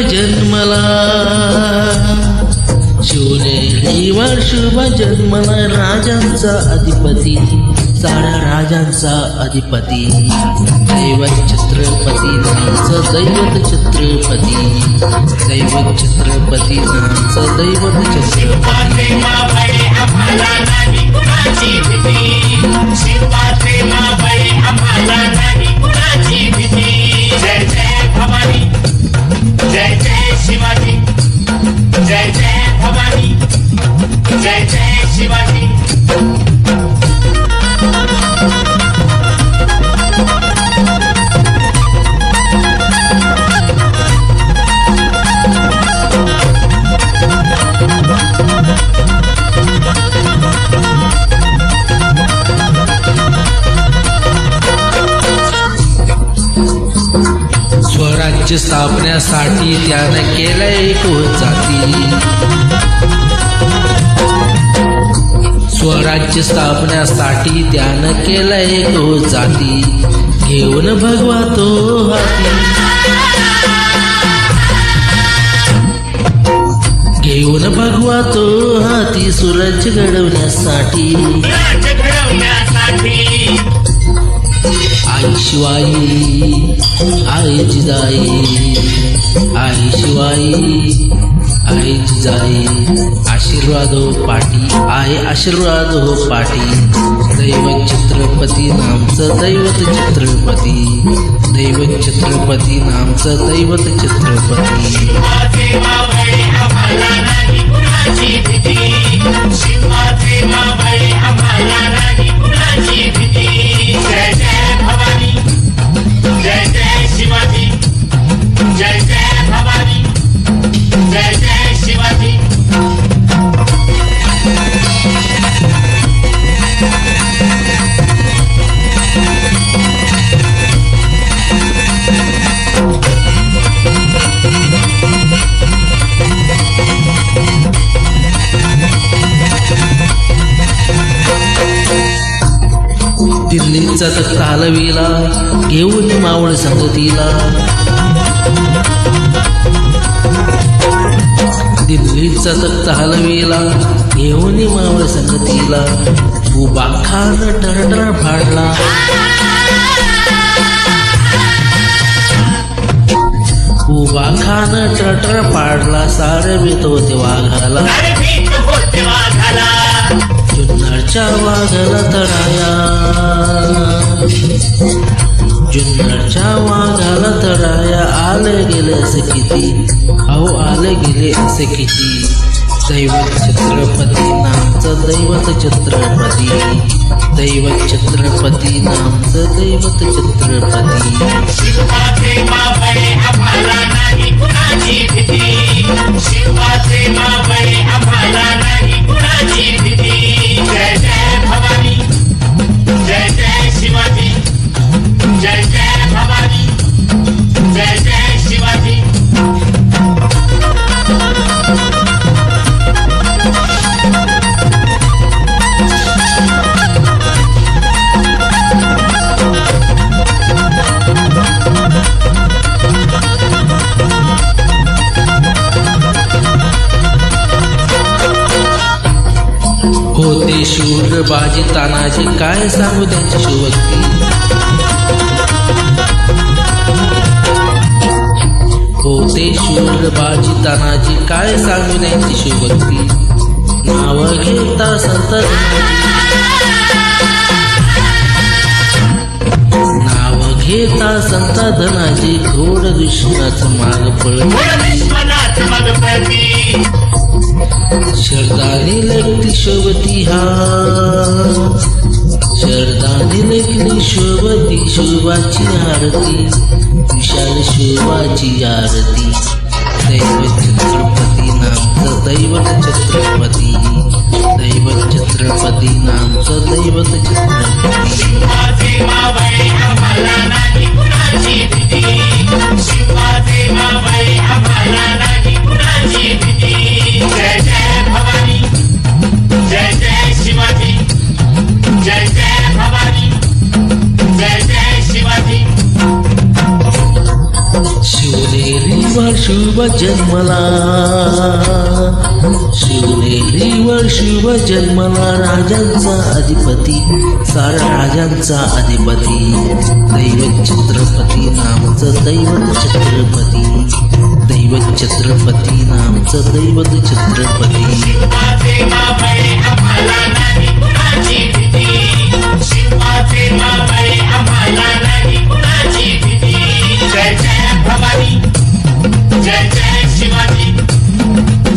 जन्मला. शिवनेरीवर शुभ जन्मला राजांचा अधिपती साऱ्या राजांचा अधिपती. दैवत छत्रपती नामचा दैवत छत्रपती. दैवत छत्रपती नामचा दैवत छत्रपती. जय जय शिवाजी स्वराज्य स्थापण्यासाठी त्यानं केलंय एक जाती स्वराज्य स्थापण्यासाठी त्यानं केलंय एक जाती. घेऊन भगवा तो हाती. घेऊन भगवा तो हाती सुरज घडवण्यासाठी. आई शिवाई आई जिदाई आई शिवाई. आई जिजाई आशीर्वाद हो पाटी आहे आशीर्वाद हो पाटी. दैवत छत्रपती नामचं दैवत छत्रपती. दैवत छत्रपती नामचं दैवत छत्रपती. दिल्लीचा तख्त हलविला घेऊन मावळ संगतीला. दिल्लीचा तख्त हलविला घेऊन मावळ संगतीला. उभा खान टरटर फाडला उभा खान टरटर फाडला सारे बेत होते वाघाला जुन्नरच्या वाघाला तडाया. जुन्नरच्या वाघाला तडाया. आले गेले असे किती? अहो आले गेले असे किती? दैवत छत्रपती नामचं दैवत छत्रपती. दैवत छत्रपती नामचं दैवत छत्रपती. शूर बाजी तानाजी काय सांगू त्यांची शिवभक्ती होते शूर बाजी तानाजी काय सांगू त्यांची शिवभक्ती नाव घेता संत नाव घेता संत धनाजी घोड कृष्णाचं माग पळ शरदानी लेखली शोभती हा. शरदानी लेखली शोभती शोभाची आरती विशाल शोभाची आरती. दैवत छत्रपती नामचं दैवत छत्रपती दैवत छत्रपती नामचं दैवत छत्रपती. जय शुभ शुभ जन्मला शिवनेरीवर शिव जन्मला राजांचा अधिपती सारा राजांचा अधिपती. दैवत छत्रपती नामचं दैवत छत्रपती. दैवत छत्रपती नामचं दैवत छत्रपती.